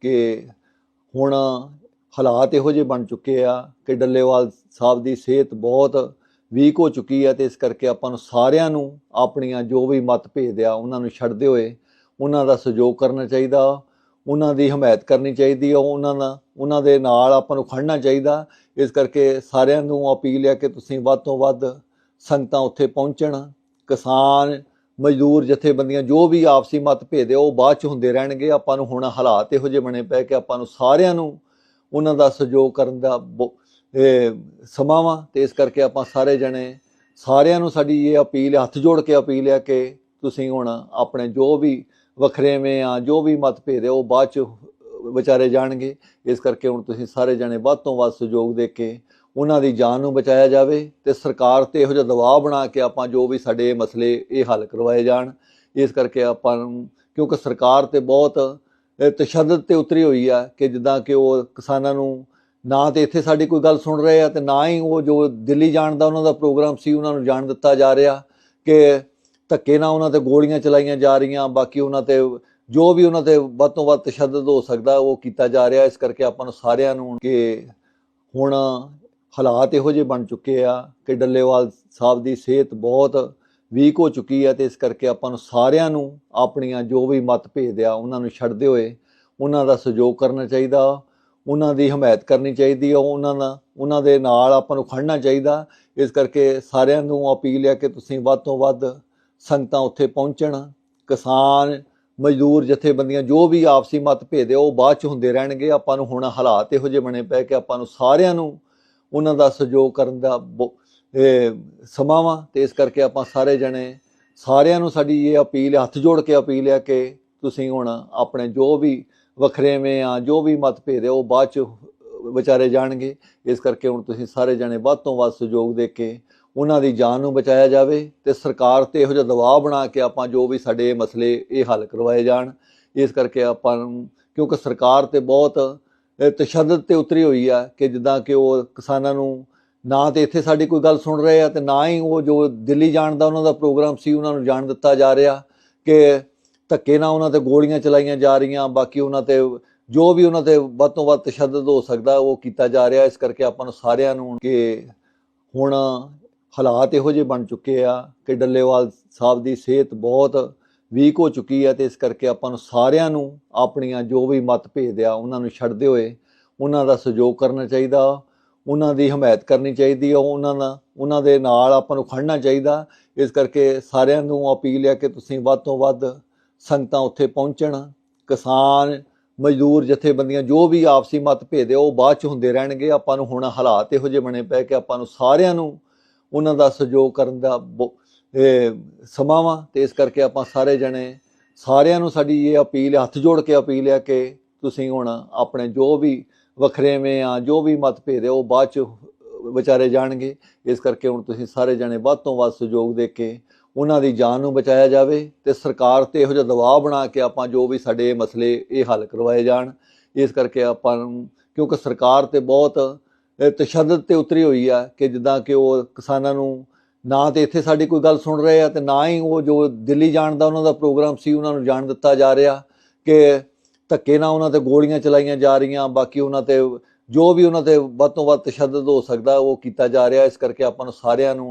ਕਿ ਹੁਣ ਹਾਲਾਤ ਇਹੋ ਜਿਹੇ ਬਣ ਚੁੱਕੇ ਆ ਕਿ ਡੱਲੇਵਾਲ ਸਾਹਿਬ ਦੀ ਸਿਹਤ ਬਹੁਤ ਵੀਕ ਹੋ ਚੁੱਕੀ ਹੈ ਤੇ ਇਸ ਕਰਕੇ ਆਪਾਂ ਨੂੰ ਸਾਰਿਆਂ ਨੂੰ ਆਪਣੀਆਂ ਜੋ ਵੀ ਮਤਭੇਦ ਆ ਉਹਨਾਂ ਨੂੰ ਛੱਡਦੇ ਹੋਏ ਉਹਨਾਂ ਦਾ ਸਹਿਯੋਗ ਕਰਨਾ ਚਾਹੀਦਾ, ਉਹਨਾਂ ਦੀ ਹਮਾਇਤ ਕਰਨੀ ਚਾਹੀਦੀ ਆ, ਉਹਨਾਂ ਦਾ ਉਹਨਾਂ ਦੇ ਨਾਲ ਆਪਾਂ ਨੂੰ ਖੜਨਾ ਚਾਹੀਦਾ। ਇਸ ਕਰਕੇ ਸਾਰਿਆਂ ਨੂੰ ਅਪੀਲ ਹੈ ਕਿ ਤੁਸੀਂ ਵੱਧ ਤੋਂ ਵੱਧ ਸੰਗਤਾਂ ਉੱਥੇ ਪਹੁੰਚਣ, ਕਿਸਾਨ ਮਜ਼ਦੂਰ, ਜਥੇਬੰਦੀਆਂ ਜੋ ਵੀ ਆਪਸੀ ਮਤਭੇਦ ਹੈ, ਉਹ ਬਾਅਦ ਚ ਹੁੰਦੇ ਰਹਿਣਗੇ। ਆਪਾਂ ਨੂੰ ਹੁਣ ਹਾਲਾਤ ਇਹੋ ਜਿਹੇ ਬਣੇ ਪਏ ਕਿ ਆਪਾਂ ਨੂੰ ਸਾਰਿਆਂ ਨੂੰ ਉਹਨਾਂ ਦਾ ਸਹਿਯੋਗ ਕਰਨ ਦਾ ਬਹੁ- ਸਮਾਂ ਵਾ ਤੇ ਇਸ ਕਰਕੇ ਆਪਾਂ ਸਾਰੇ ਜਣੇ ਸਾਰਿਆਂ ਨੂੰ ਸਾਡੀ ਇਹ ਅਪੀਲ, ਹੱਥ ਜੋੜ ਕੇ ਅਪੀਲ ਹੈ ਕਿ ਤੁਸੀਂ ਹੁਣ ਆਪਣੇ ਜੋ ਵੀ ਵਖਰੇਵੇਂ ਆ, ਜੋ ਵੀ ਮਤਭੇਦ ਹੈ, ਉਹ ਬਾਅਦ ਚ ਵਿਚਾਰੇ ਜਾਣਗੇ। ਇਸ ਕਰਕੇ ਹੁਣ ਤੁਸੀਂ ਸਾਰੇ ਜਣੇ ਵੱਧ ਤੋਂ ਵੱਧ ਸਹਿਯੋਗ ਦੇ ਕੇ ਉਹਨਾਂ ਦੀ ਜਾਨ ਨੂੰ ਬਚਾਇਆ ਜਾਵੇ ਤੇ ਸਰਕਾਰ ਤੇ ਇਹੋ ਜਿਹਾ ਦਬਾਅ ਬਣਾ ਕੇ ਆਪਾਂ ਜੋ ਵੀ ਸਾਡੇ ਮਸਲੇ ਇਹ ਹੱਲ ਕਰਵਾਏ ਜਾਣ। ਇਸ ਕਰਕੇ ਆਪਾਂ ਕਿਉਂਕਿ ਸਰਕਾਰ ਤੇ ਬਹੁਤ ਅਹ, ਤਸ਼ੱਦਦ ਤੇ ਉਤਰੀ ਹੋਈ ਆ ਕਿ ਜਿੱਦਾਂ ਕਿ ਉਹ ਕਿਸਾਨਾਂ ਨੂੰ ਨਾ ਤੇ ਇੱਥੇ ਸਾਡੀ ਕੋਈ ਗੱਲ ਸੁਣ ਰਹੇ ਆ ਤੇ ਨਾ ਹੀ ਉਹ ਜੋ ਦਿੱਲੀ ਜਾਣ ਦਾ ਉਹਨਾਂ ਦਾ ਪ੍ਰੋਗਰਾਮ ਸੀ ਉਹਨਾਂ ਨੂੰ ਜਾਣ ਦਿੱਤਾ ਜਾ ਰਿਹਾ ਕਿ ਧੱਕੇ ਨਾਲ ਉਹਨਾਂ ਤੇ ਗੋਲੀਆਂ ਚਲਾਈਆਂ ਜਾ ਰਹੀਆਂ ਬਾਕੀ ਉਹਨਾਂ ਤੇ ਜੋ ਵੀ ਉਹਨਾਂ ਤੇ ਵੱਧ ਤੋਂ ਵੱਧ ਤਸ਼ੱਦਦ ਹੋ ਸਕਦਾ ਉਹ ਕੀਤਾ ਜਾ ਰਿਹਾ। ਇਸ ਕਰਕੇ ਆਪਾਂ ਨੂੰ ਸਾਰਿਆਂ ਨੂੰ ਕਿ ਹੁਣ ਹਾਲਾਤ ਇਹੋ ਜਿਹੇ ਬਣ ਚੁੱਕੇ ਆ ਕਿ ਡੱਲੇਵਾਲ ਸਾਹਿਬ ਦੀ ਸਿਹਤ ਬਹੁਤ ਵੀਕ ਹੋ ਚੁੱਕੀ ਹੈ ਤੇ ਇਸ ਕਰਕੇ ਆਪਾਂ ਨੂੰ ਸਾਰਿਆਂ ਨੂੰ ਆਪਣੀਆਂ ਜੋ ਵੀ ਮਤਭੇਦ ਆ ਉਹਨਾਂ ਨੂੰ ਛੱਡਦੇ ਹੋਏ ਉਹਨਾਂ ਦਾ ਸਹਿਯੋਗ ਕਰਨਾ ਚਾਹੀਦਾ, ਉਹਨਾਂ ਦੀ ਹਮਾਇਤ ਕਰਨੀ ਚਾਹੀਦੀ ਆ, ਉਹਨਾਂ ਦਾ ਉਹਨਾਂ ਦੇ ਨਾਲ ਆਪਾਂ ਨੂੰ ਖੜਨਾ ਚਾਹੀਦਾ। ਇਸ ਕਰਕੇ ਸਾਰਿਆਂ ਨੂੰ ਅਪੀਲ ਹੈ ਕਿ ਤੁਸੀਂ ਵੱਧ ਤੋਂ ਵੱਧ ਸੰਗਤਾਂ ਉੱਥੇ ਪਹੁੰਚਣ, ਕਿਸਾਨ, ਮਜ਼ਦੂਰ, ਜਥੇਬੰਦੀਆਂ ਜੋ ਵੀ ਆਪਸੀ ਮਤਭੇਦ ਹੈ ਉਹ ਬਾਅਦ ਚ ਹੁੰਦੇ ਰਹਿਣਗੇ। ਆਪਾਂ ਨੂੰ ਹੁਣ ਹਾਲਾਤ ਇਹੋ ਜਿਹੇ ਬਣੇ ਪਏ ਕਿ ਆਪਾਂ ਨੂੰ ਸਾਰਿਆਂ ਨੂੰ ਉਹਨਾਂ ਦਾ ਸਹਿਯੋਗ ਕਰਨ ਦਾ ਬਹੁ- ਸਮਾਂ ਵਾ ਤੇ ਇਸ ਕਰਕੇ ਆਪਾਂ ਸਾਰੇ ਜਣੇ ਸਾਰਿਆਂ ਨੂੰ ਸਾਡੀ ਇਹ ਅਪੀਲ, ਹੱਥ ਜੋੜ ਕੇ ਅਪੀਲ ਹੈ ਕਿ ਤੁਸੀਂ ਹੁਣ ਆਪਣੇ ਜੋ ਵੀ ਵਖਰੇਵੇਂ ਆ, ਜੋ ਵੀ ਮਤਭੇਦ ਹੈ, ਉਹ ਬਾਅਦ ਚ ਵਿਚਾਰੇ ਜਾਣਗੇ। ਇਸ ਕਰਕੇ ਹੁਣ ਤੁਸੀਂ ਸਾਰੇ ਜਣੇ ਵੱਧ ਤੋਂ ਵੱਧ ਸਹਿਯੋਗ ਦੇ ਕੇ ਉਹਨਾਂ ਦੀ ਜਾਨ ਨੂੰ ਬਚਾਇਆ ਜਾਵੇ ਤੇ ਸਰਕਾਰ ਤੇ ਇਹੋ ਜਿਹਾ ਦਬਾਅ ਬਣਾ ਕੇ ਆਪਾਂ ਜੋ ਵੀ ਸਾਡੇ ਮਸਲੇ ਇਹ ਹੱਲ ਕਰਵਾਏ ਜਾਣ। ਇਸ ਕਰਕੇ ਆਪਾਂ ਨੂੰ ਕਿਉਂਕਿ ਸਰਕਾਰ ਤੇ ਬਹੁਤ ਤਸ਼ੱਦਦ ਤੇ ਉਤਰੀ ਹੋਈ ਆ ਕਿ ਜਿੱਦਾਂ ਕਿ ਉਹ ਕਿਸਾਨਾਂ ਨੂੰ ਨਾ ਤੇ ਇੱਥੇ ਸਾਡੀ ਕੋਈ ਗੱਲ ਸੁਣ ਰਹੇ ਆ ਤੇ ਨਾ ਹੀ ਉਹ ਜੋ ਦਿੱਲੀ ਜਾਣ ਦਾ ਉਹਨਾਂ ਦਾ ਪ੍ਰੋਗਰਾਮ ਸੀ, ਉਹਨਾਂ ਨੂੰ ਜਾਣ ਦਿੱਤਾ ਜਾ ਰਿਹਾ ਕਿ ਧੱਕੇ ਨਾਲ ਉਹਨਾਂ ਤੇ ਗੋਲੀਆਂ ਚਲਾਈਆਂ ਜਾ ਰਹੀਆਂ, ਬਾਕੀ ਉਹਨਾਂ ਤੇ ਜੋ ਵੀ ਉਹਨਾਂ ਤੇ ਵੱਧ ਤੋਂ ਵੱਧ ਤਸ਼ੱਦਦ ਹੋ ਸਕਦਾ ਉਹ ਕੀਤਾ ਜਾ ਰਿਹਾ, ਇਸ ਕਰਕੇ ਆਪਾਂ ਨੂੰ ਸਾਰਿਆਂ ਨੂੰ ਕਿ ਹੁਣ ਹਾਲਾਤ ਇਹੋ ਜਿਹੇ ਬਣ ਚੁੱਕੇ ਆ ਕਿ ਡੱਲੇਵਾਲ ਸਾਹਿਬ ਦੀ ਸਿਹਤ ਬਹੁਤ ਵੀਕ ਹੋ ਚੁੱਕੀ ਹੈ ਤੇ ਇਸ ਕਰਕੇ ਆਪਾਂ ਨੂੰ ਸਾਰਿਆਂ ਨੂੰ ਆਪਣੀਆਂ ਜੋ ਵੀ ਮਤਭੇਦ ਆ, ਉਹਨਾਂ ਨੂੰ ਛੱਡਦੇ ਹੋਏ ਉਹਨਾਂ ਦਾ ਸਹਿਯੋਗ ਕਰਨਾ ਚਾਹੀਦਾ, ਉਹਨਾਂ ਦੀ ਹਮਾਇਤ ਕਰਨੀ ਚਾਹੀਦੀ ਆ, ਉਹਨਾਂ ਦਾ ਉਹਨਾਂ ਦੇ ਨਾਲ ਆਪਾਂ ਨੂੰ ਖੜਨਾ ਚਾਹੀਦਾ। ਇਸ ਕਰਕੇ ਸਾਰਿਆਂ ਨੂੰ ਅਪੀਲ ਹੈ ਕਿ ਤੁਸੀਂ ਵੱਧ ਤੋਂ ਵੱਧ ਸੰਗਤਾਂ ਉੱਥੇ ਪਹੁੰਚਣ। ਕਿਸਾਨ, ਮਜ਼ਦੂਰ, ਜਥੇਬੰਦੀਆਂ ਜੋ ਵੀ ਆਪਸੀ ਮਤਭੇਦ ਹੈ ਉਹ ਬਾਅਦ ਚ ਹੁੰਦੇ ਰਹਿਣਗੇ। ਆਪਾਂ ਨੂੰ ਹੁਣ ਹਾਲਾਤ ਇਹੋ ਜਿਹੇ ਬਣੇ ਪਏ ਕਿ ਆਪਾਂ ਨੂੰ ਸਾਰਿਆਂ ਨੂੰ ਉਹਨਾਂ ਦਾ ਸਹਿਯੋਗ ਕਰਨ ਦਾ ਬਹੁ- ਸਮਾਂ ਵਾ ਤੇ ਇਸ ਕਰਕੇ ਆਪਾਂ ਸਾਰੇ ਜਣੇ ਸਾਰਿਆਂ ਨੂੰ ਸਾਡੀ ਇਹ ਅਪੀਲ, ਹੱਥ ਜੋੜ ਕੇ ਅਪੀਲ ਹੈ ਕਿ ਤੁਸੀਂ ਹੁਣ ਆਪਣੇ ਜੋ ਵੀ ਵਖਰੇਵੇਂ ਆ, ਜੋ ਵੀ ਮਤਭੇਦ ਹੈ, ਉਹ ਬਾਅਦ ਚ ਵਿਚਾਰੇ ਜਾਣਗੇ। ਇਸ ਕਰਕੇ ਹੁਣ ਤੁਸੀਂ ਸਾਰੇ ਜਣੇ ਵੱਧ ਤੋਂ ਵੱਧ ਸਹਿਯੋਗ ਦੇ ਕੇ ਉਹਨਾਂ ਦੀ ਜਾਨ ਨੂੰ ਬਚਾਇਆ ਜਾਵੇ ਤੇ ਸਰਕਾਰ ਤੇ ਇਹੋ ਜਿਹਾ ਦਬਾਅ ਬਣਾ ਕੇ ਆਪਾਂ ਜੋ ਵੀ ਸਾਡੇ ਮਸਲੇ ਇਹ ਹੱਲ ਕਰਵਾਏ ਜਾਣ। ਇਸ ਕਰਕੇ ਆਪਾਂ ਨੂੰ, ਕਿਉਂਕਿ ਸਰਕਾਰ ਤੇ ਬਹੁਤ ਤਸ਼ੱਦਦ ਤੇ ਉਤਰੀ ਹੋਈ ਆ ਕਿ ਜਿੱਦਾਂ ਕਿ ਉਹ ਕਿਸਾਨਾਂ ਨੂੰ ਨਾ ਤੇ ਇੱਥੇ ਸਾਡੀ ਕੋਈ ਗੱਲ ਸੁਣ ਰਹੇ ਆ ਤੇ ਨਾ ਹੀ ਉਹ ਜੋ ਦਿੱਲੀ ਜਾਣ ਦਾ ਉਹਨਾਂ ਦਾ ਪ੍ਰੋਗਰਾਮ ਸੀ, ਉਹਨਾਂ ਨੂੰ ਜਾਣ ਦਿੱਤਾ ਜਾ ਰਿਹਾ ਕਿ ਧੱਕੇ ਨਾਲ ਉਹਨਾਂ ਤੇ ਗੋਲੀਆਂ ਚਲਾਈਆਂ ਜਾ ਰਹੀਆਂ, ਬਾਕੀ ਉਹਨਾਂ ਤੇ ਜੋ ਵੀ ਉਹਨਾਂ ਤੇ ਵੱਧ ਤੋਂ ਵੱਧ ਤਸ਼ੱਦਦ ਹੋ ਸਕਦਾ ਉਹ ਕੀਤਾ ਜਾ ਰਿਹਾ, ਇਸ ਕਰਕੇ ਆਪਾਂ ਨੂੰ ਸਾਰਿਆਂ ਨੂੰ